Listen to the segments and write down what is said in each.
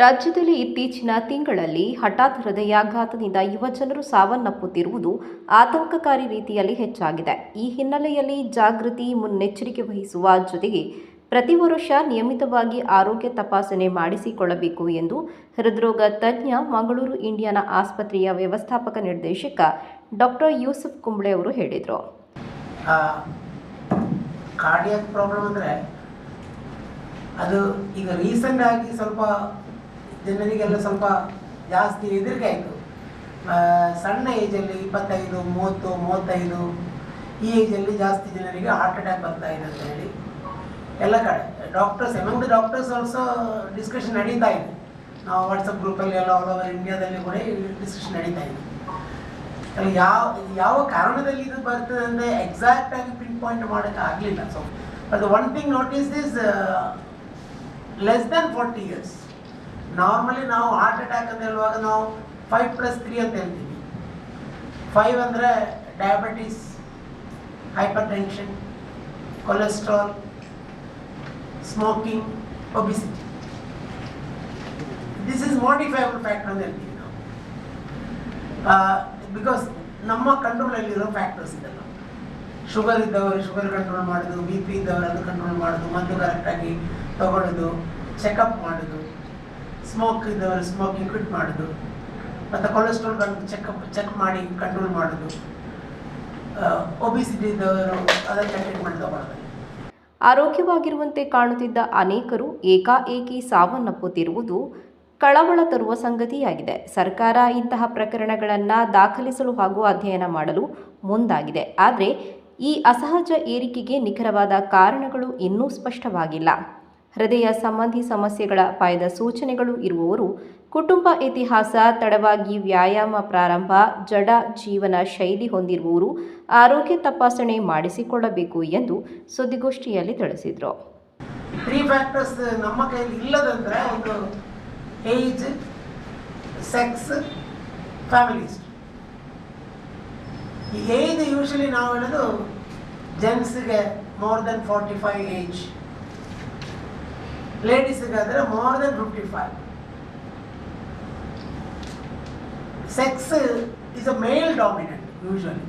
ರಾಜ್ಯದಲ್ಲಿ ಇತ್ತೀಚಿನ ತಿಂಗಳಲ್ಲಿ ಹಠಾತ್ ಹೃದಯಾಘಾತದಿಂದ ಯುವಜನರು ಸಾವನ್ನಪ್ಪುತ್ತಿರುವುದು ಆತಂಕಕಾರಿ ರೀತಿಯಲ್ಲಿ ಹೆಚ್ಚಾಗಿದೆ. ಈ ಹಿನ್ನೆಲೆಯಲ್ಲಿ ಜಾಗೃತಿ ಮುನ್ನೆಚ್ಚರಿಕೆ ವಹಿಸುವ ಜೊತೆಗೆ ಪ್ರತಿ ವರ್ಷ ನಿಯಮಿತವಾಗಿ ಆರೋಗ್ಯ ತಪಾಸಣೆ ಮಾಡಿಸಿಕೊಳ್ಳಬೇಕು ಎಂದು ಹೃದ್ರೋಗ ತಜ್ಞ, ಮಂಗಳೂರು ಇಂಡಿಯಾನ ಆಸ್ಪತ್ರೆಯ ವ್ಯವಸ್ಥಾಪಕ ನಿರ್ದೇಶಕ ಡಾಕ್ಟರ್ ಯೂಸುಫ್ ಕುಂಬ್ಳೆ ಅವರು ಹೇಳಿದರು. ಕಾರ್ಡಿಯಾಕ್ ಪ್ರಾಬ್ಲಮ್ ಅಂದರೆ ಅದು ಈಗ ರೀಸೆಂಟ್ ಆಗಿ ಸ್ವಲ್ಪ ಜನರಿಗೆಲ್ಲ ಸ್ವಲ್ಪ ಜಾಸ್ತಿ ಹೆದರಿಕೆ ಆಯಿತು. ಸಣ್ಣ ಏಜಲ್ಲಿ ಇಪ್ಪತ್ತೈದು, ಮೂವತ್ತು, ಮೂವತ್ತೈದು ಈ ಏಜಲ್ಲಿ ಜಾಸ್ತಿ ಜನರಿಗೆ ಹಾರ್ಟ್ ಅಟ್ಯಾಕ್ ಬರ್ತಾ ಇದೆ ಅಂತ ಹೇಳಿ ಎಲ್ಲ ಕಡೆ. Doctors among doctors also discussion ನಡೀತಾ ಇದೆ. ನಾವು ವಾಟ್ಸಪ್ ಗ್ರೂಪಲ್ಲಿ ಎಲ್ಲ ಆಲ್ ಓವರ್ ಇಂಡಿಯಾದಲ್ಲಿ ಕೂಡ ಡಿಸ್ಕಷನ್ ನಡೀತಾ ಇದೆ. ಯಾವ ಯಾವ ಕಾರಣದಲ್ಲಿ ಇದು ಬರ್ತದೆ ಅಂದರೆ ಎಕ್ಸಾಕ್ಟ್ ಆಗಿ ಪಿನ್ ಪಾಯಿಂಟ್ ಮಾಡೋಕ್ಕೆ ಆಗಲಿಲ್ಲ. So but one thing notice is less than forty years normally ನಾವು ಹಾರ್ಟ್ ಅಟ್ಯಾಕ್ ಅಂತ ಹೇಳುವಾಗ ನಾವು ಫೈವ್ ಪ್ಲಸ್ ತ್ರೀ ಅಂತ ಹೇಳ್ತೀವಿ. ಫೈವ್ ಅಂದರೆ diabetes hypertension cholesterol smoking obesity this is modifiable factor ಅಂತ ಹೇಳ್ತೀವಿ ನಾವು. ಬಿಕಾಸ್ ನಮ್ಮ ಕಂಟ್ರೋಲಲ್ಲಿರೋ ಫ್ಯಾಕ್ಟರ್ಸ್ ಇದೆಲ್ಲ. ಶುಗರ್ ಇದ್ದವರು ಶುಗರ್ ಕಂಟ್ರೋಲ್ ಮಾಡೋದು ಬಿ ಪಿ ಇದ್ದವರು ಅದು ಕಂಟ್ರೋಲ್ ಮಾಡೋದು, ಮದ್ದು ಕರೆಕ್ಟಾಗಿ ತಗೊಳ್ಳೋದು ಚೆಕಪ್ ಮಾಡೋದು. ಸ್ಮೋಕ್ ಇದ್ದವರು ಸ್ಮೋಕಿಂಗ್ ಕ್ವಿಟ್ ಮಾಡೋದು. ಮತ್ತು ಕೊಲೆಸ್ಟ್ರಾಲ್ ಚೆಕಪ್ ಚೆಕ್ ಮಾಡಿ ಕಂಟ್ರೋಲ್ ಮಾಡೋದು. ಒಬಿಸಿಟಿ ಇದ್ದವರು ಅದನ್ನು ಟ್ರೀಟ್ಮೆಂಟ್ ತಗೊಳ್ಳೋದು. ಆರೋಗ್ಯವಾಗಿರುವಂತೆ ಕಾಣುತ್ತಿದ್ದ ಅನೇಕರು ಏಕಾಏಕಿ ಸಾವನ್ನಪ್ಪುತ್ತಿರುವುದು ಕಳವಳ ತರುವ ಸಂಗತಿಯಾಗಿದೆ. ಸರ್ಕಾರ ಇಂತಹ ಪ್ರಕರಣಗಳನ್ನು ದಾಖಲಿಸಲು ಹಾಗೂ ಅಧ್ಯಯನ ಮಾಡಲು ಮುಂದಾಗಿದೆ. ಆದರೆ ಈ ಅಸಹಜ ಏರಿಕೆಗೆ ನಿಖರವಾದ ಕಾರಣಗಳು ಇನ್ನೂ ಸ್ಪಷ್ಟವಾಗಿಲ್ಲ. ಹೃದಯ ಸಂಬಂಧಿ ಸಮಸ್ಯೆಗಳ ಅಪಾಯದ ಸೂಚನೆಗಳು ಇರುವವರು ಕುಟುಂಬ ಇತಿಹಾಸ, ತಡವಾಗಿ ವ್ಯಾಯಾಮ ಪ್ರಾರಂಭ, ಜಡ ಜೀವನ ಶೈಲಿ ಹೊಂದಿರುವವರು ಆರೋಗ್ಯ ತಪಾಸಣೆ ಮಾಡಿಸಿಕೊಳ್ಳಬೇಕು ಎಂದು ಸುದ್ದಿಗೋಷ್ಠಿಯಲ್ಲಿ ತಿಳಿಸಿದರು. ತ್ರೀ ಫ್ಯಾಕ್ಟರ್ಸ್ ನಮ್ಮ ಕೈಯಲ್ಲಿ ಇಲ್ಲದಂದ್ರೆ ಒಂದು ಏಜ್ ಸೆಕ್ಸ್ ಫ್ಯಾಮಿಲೀಸ್ ಈ ಏಜ್ ಯೂಶಲಿ ನಾವು ಹೇಳೋದು ಜೆಂಟ್ಸ್ಗೆ more than forty five age ಲೇಡೀಸ್ಗೆ ಆದರೆ more than fifty five sex is a male dominant usually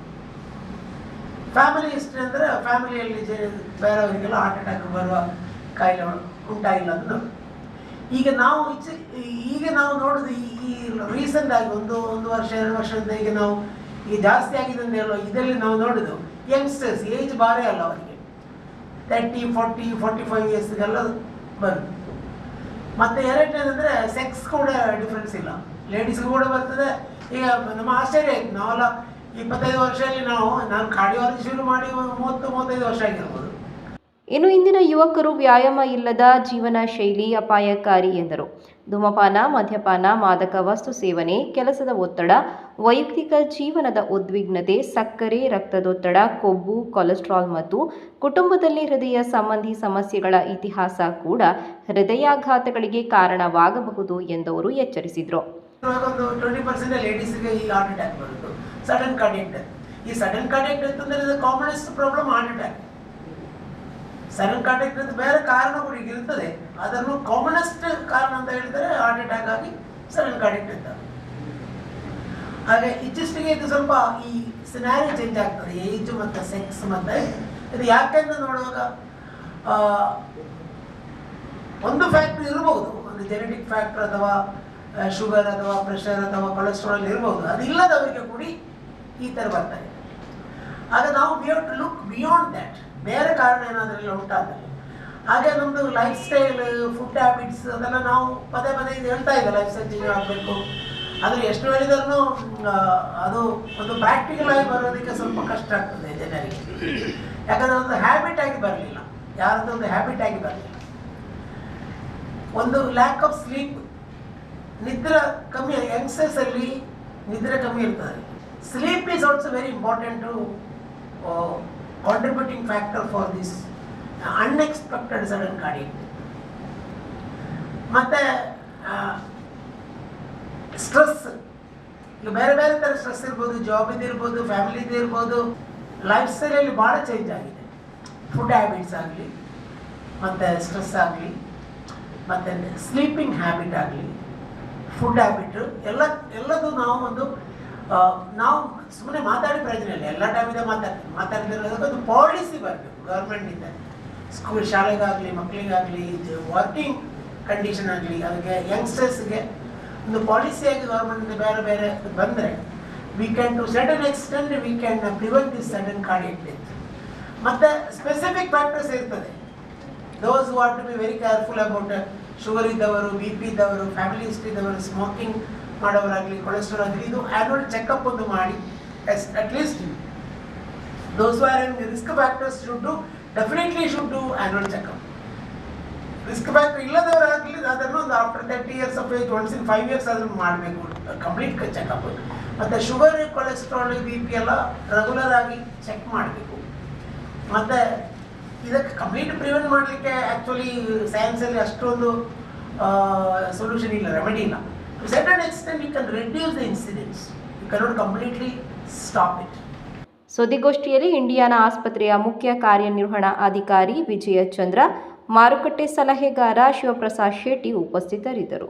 family history ಅಂದರೆ ಫ್ಯಾಮಿಲಿಯಲ್ಲಿ ಬೇರೆಯವರಿಗೆಲ್ಲ ಹಾರ್ಟ್ ಅಟ್ಯಾಕ್ ಬರುವ ಕಾಯಿಲೆ ಉಂಟಾಗಿಲ್ಲ ಅಂತ ಈಗ ನಾವು ಈಗ ನಾವು ನೋಡೋದು ಈ ರೀಸೆಂಟ್ ಆಗಿ ಒಂದು ಒಂದು ವರ್ಷ, ಎರಡು ವರ್ಷದಿಂದ ಈಗ ನಾವು ಈಗ ಜಾಸ್ತಿ ಆಗಿದೆ ಅಂತ ಇದರಲ್ಲಿ ನಾವು ನೋಡೋದು ಯಂಗ್ಸ್ಟರ್ಸ್ ಏಜ್ ಬಾರೇ ಅಲ್ಲ ಅವರಿಗೆ. ತರ್ಟಿ ಫೋರ್ಟಿ ಫೋರ್ಟಿ ಫೈವ್ ಇಯರ್ಸ್ಗೆಲ್ಲ ಬರುತ್ತೆ ಮತ್ತೆ ಎರಡನೇದಂದ್ರೆ ಸೆಕ್ಸ್ ಕೂಡ ಡಿಫ್ರೆನ್ಸ್ ಇಲ್ಲ. ಲೇಡೀಸ್ಗೂ ಕೂಡ ಬರ್ತದೆ. ಈಗ ನಮ್ಮ ಆಶ್ಚರ್ಯ ಆಯ್ತು. ನಾವೆಲ್ಲ ಇಪ್ಪತ್ತೈದು ವರ್ಷದಲ್ಲಿ ನಾವು, ನಾನು ಕಾರ್ಡಿಯಾಲಜಿ ಶುರು ಮಾಡಿ ಮೂವತ್ತು ಮೂವತ್ತೈದು ವರ್ಷ ಆಗಿರ್ಬೋದು. ಇನ್ನು ಇಂದಿನ ಯುವಕರು ವ್ಯಾಯಾಮ ಇಲ್ಲದ ಜೀವನ ಶೈಲಿ ಅಪಾಯಕಾರಿ ಎಂದರು. ಧೂಮಪಾನ, ಮದ್ಯಪಾನ, ಮಾದಕ ವಸ್ತು ಸೇವನೆ, ಕೆಲಸದ ಒತ್ತಡ, ವೈಯಕ್ತಿಕ ಜೀವನದ ಉದ್ವಿಗ್ನತೆ, ಸಕ್ಕರೆ, ರಕ್ತದೊತ್ತಡ, ಕೊಬ್ಬು, ಕೊಲೆಸ್ಟ್ರಾಲ್ ಮತ್ತು ಕುಟುಂಬದಲ್ಲಿ ಹೃದಯ ಸಂಬಂಧಿ ಸಮಸ್ಯೆಗಳ ಇತಿಹಾಸ ಕೂಡ ಹೃದಯಾಘಾತಗಳಿಗೆ ಕಾರಣವಾಗಬಹುದು ಎಂದವರು ಎಚ್ಚರಿಸಿದರು. ಈ sudden cardiac death commonest problem heart attack sudden contact ಅಂತ ಬೇರೆ ಕಾರಣ ಕೂಡ ಇರ್ತದೆ. ಅದನ್ನು ಕಾಮನೆಸ್ಟ್ ಕಾರಣ ಅಂತ ಹೇಳಿದರೆ ಹಾರ್ಟ್ ಅಟ್ಯಾಕ್ ಆಗಿ ಸಡನ್ ಕಾಂಟ್ಯಾಕ್ಟ್ ಡೆತ್ ಹಾಗೆ ಇತ್ತೀಚೆಗೆ ಇದು ಸ್ವಲ್ಪ ಈ ಸಿನಾರಿ ಚೇಂಜ್ ಆಗ್ತದೆ ಏಜ್ ಮತ್ತು ಸೆಕ್ಸ್ ಮತ್ತು. ಇದು ಯಾಕೆಂದ್ರೆ ನೋಡುವಾಗ ಆ, ಒಂದು ಫ್ಯಾಕ್ಟ್ರಿ ಇರಬಹುದು ಒಂದು ಜೆನೆಟಿಕ್ ಫ್ಯಾಕ್ಟರ್ ಅಥವಾ ಶುಗರ್ ಅಥವಾ ಪ್ರೆಷರ್ ಅಥವಾ ಕೊಲೆಸ್ಟ್ರಾಲ್ ಇರಬಹುದು ಅದು ಇಲ್ಲದವರಿಗೆ ಕೂಡಿ ಈ ಥರ ಬರ್ತಾರೆ ಆಗ ನಾವು have to look beyond that ಬೇರೆ ಕಾರಣ ಏನಾದ್ರಲ್ಲಿ ಉಂಟಾದರೆ, ಹಾಗೆ ನಮ್ಮದು ಲೈಫ್ ಸ್ಟೈಲ್ ಫುಡ್ ಹ್ಯಾಬಿಟ್ಸ್ ಅದೆಲ್ಲ ನಾವು ಪದೇ ಪದೇ ಇದು ಹೇಳ್ತಾ ಇದೆ ಲೈಫ್ ಸ್ಟೈಲ್ ಚೇಂಜ್ ಆಗಬೇಕು. ಆದರೆ ಎಷ್ಟು ಹೇಳಿದ್ರು ಅದು ಒಂದು ಪ್ರಾಕ್ಟಿಕಲ್ ಆಗಿ ಬರೋದಕ್ಕೆ ಸ್ವಲ್ಪ ಕಷ್ಟ ಆಗ್ತದೆ ಜನರಿಗೆ. ಯಾಕಂದರೆ ಒಂದು ಹ್ಯಾಬಿಟ್ ಆಗಿ ಬರಲಿಲ್ಲ. ಯಾರದ್ದು ಒಂದು ಹ್ಯಾಬಿಟ್ ಆಗಿ ಬರಲಿಲ್ಲ. ಒಂದು ಲ್ಯಾಕ್ ಆಫ್ ಸ್ಲೀಪ್ ನಿದ್ರೆ ಕಮ್ಮಿ ಯಂಗ್ಸ್ಟರ್ಸ್ ಅಲ್ಲಿ ನಿದ್ರೆ ಕಮ್ಮಿ ಇರ್ತದೆ. Sleep is also very important to factor factor for this unexpected sudden ಗಾಡಿ ಮತ್ತೆ ಸ್ಟ್ರೆಸ್ ಈಗ ಬೇರೆ ಬೇರೆ ಥರ ಸ್ಟ್ರೆಸ್ ಇರ್ಬೋದು ಜಾಬಿದು ಇರ್ಬೋದು ಫ್ಯಾಮಿಲಿದು ಇರ್ಬೋದು ಲೈಫ್ ಸ್ಟೈಲಲ್ಲಿ ಭಾಳ ಚೇಂಜ್ ಆಗಿದೆ. ಫುಡ್ ಹ್ಯಾಬಿಟ್ಸ್ ಆಗಲಿ, ಮತ್ತು ಸ್ಟ್ರೆಸ್ ಆಗಲಿ, ಮತ್ತು ಸ್ಲೀಪಿಂಗ್ ಹ್ಯಾಬಿಟ್ ಆಗಲಿ ಫುಡ್ ಹ್ಯಾಬಿಟ್ ಎಲ್ಲ, ಎಲ್ಲದೂ ನಾವು ಒಂದು ನಾವು ಸುಮ್ಮನೆ ಮಾತಾಡಿ ಪ್ರಯೋಜನ ಇಲ್ಲ. ಎಲ್ಲ ಟೈಮಿಂದ ಮಾತಾಡ್ತೀವಿ ಮಾತಾಡಿದ್ರೆ ಅದಕ್ಕೊಂದು ಪಾಲಿಸಿ ಬರಬೇಕು ಗೌರ್ಮೆಂಟಿಂದ ಸ್ಕೂಲ್ ಶಾಲೆಗಾಗಲಿ ಮಕ್ಕಳಿಗಾಗಲಿ ವರ್ಕಿಂಗ್ ಕಂಡೀಷನ್ ಆಗಲಿ, ಅದಕ್ಕೆ ಯಂಗ್ಸ್ಟರ್ಸ್ಗೆ ಒಂದು ಪಾಲಿಸಿಯಾಗಿ ಗೌರ್ಮೆಂಟಿಂದ ಬೇರೆ ಬೇರೆ ಬಂದರೆ we can to sudden extend we can prevent this sudden cardiac death ಮತ್ತು ಸ್ಪೆಸಿಫಿಕ್ ಫ್ಯಾಕ್ಟರ್ಸ್ ಇರ್ತದೆ. Those what to be very careful about sugar ಇದ್ದವರು ಬಿ ಪಿ ಇದ್ದವರು ಫ್ಯಾಮಿಲಿ ಹಿಸ್ಟ್ರಿ ಇದ್ದವರು ಸ್ಮೋಕಿಂಗ್ ಮಾಡೋರಾಗಲಿ ಕೊಲೆಸ್ಟ್ರಾಲ್ ಆಗಲಿ, ಇದು ಆ್ಯನ್ಯುವಲ್ ಚೆಕಪ್ ಒಂದು ಮಾಡಿ as at least those are in risk factors should do definitely should do annual checkup risk factor ಇಲ್ಲದವರಾಗಲಿ ಅದನ್ನು ಒಂದು after thirty years of age once in five years ಅದನ್ನು ಮಾಡಬೇಕು ಕಂಪ್ಲೀಟ್ ಚೆಕಪ್ ಮತ್ತು sugar cholesterol B P ಎಲ್ಲ regular ಆಗಿ check ಮಾಡಬೇಕು. ಮತ್ತು ಇದಕ್ಕೆ ಕಂಪ್ಲೀಟ್ ಪ್ರಿವೆಂಟ್ ಮಾಡಲಿಕ್ಕೆ ಆ್ಯಕ್ಚುಲಿ ಸೈನ್ಸಲ್ಲಿ ಅಷ್ಟೊಂದು ಸೊಲ್ಯೂಷನ್ ಇಲ್ಲ ರೆಮಿಡಿ ಇಲ್ಲ. To certain extent, we can reduce the incidence. You cannot completely stop it. ಸುದ್ದಿಗೋಷ್ಠಿಯಲ್ಲಿ ಇಂಡಿಯಾನ ಆಸ್ಪತ್ರೆಯ ಮುಖ್ಯ ಕಾರ್ಯನಿರ್ವಹಣಾ ಅಧಿಕಾರಿ ವಿಜಯಚಂದ್ರ ಮಾರುಕಟ್ಟೆ ಸಲಹೆಗಾರ ಶಿವಪ್ರಸಾದ್ ಶೆಟ್ಟಿ ಉಪಸ್ಥಿತರಿದ್ದರು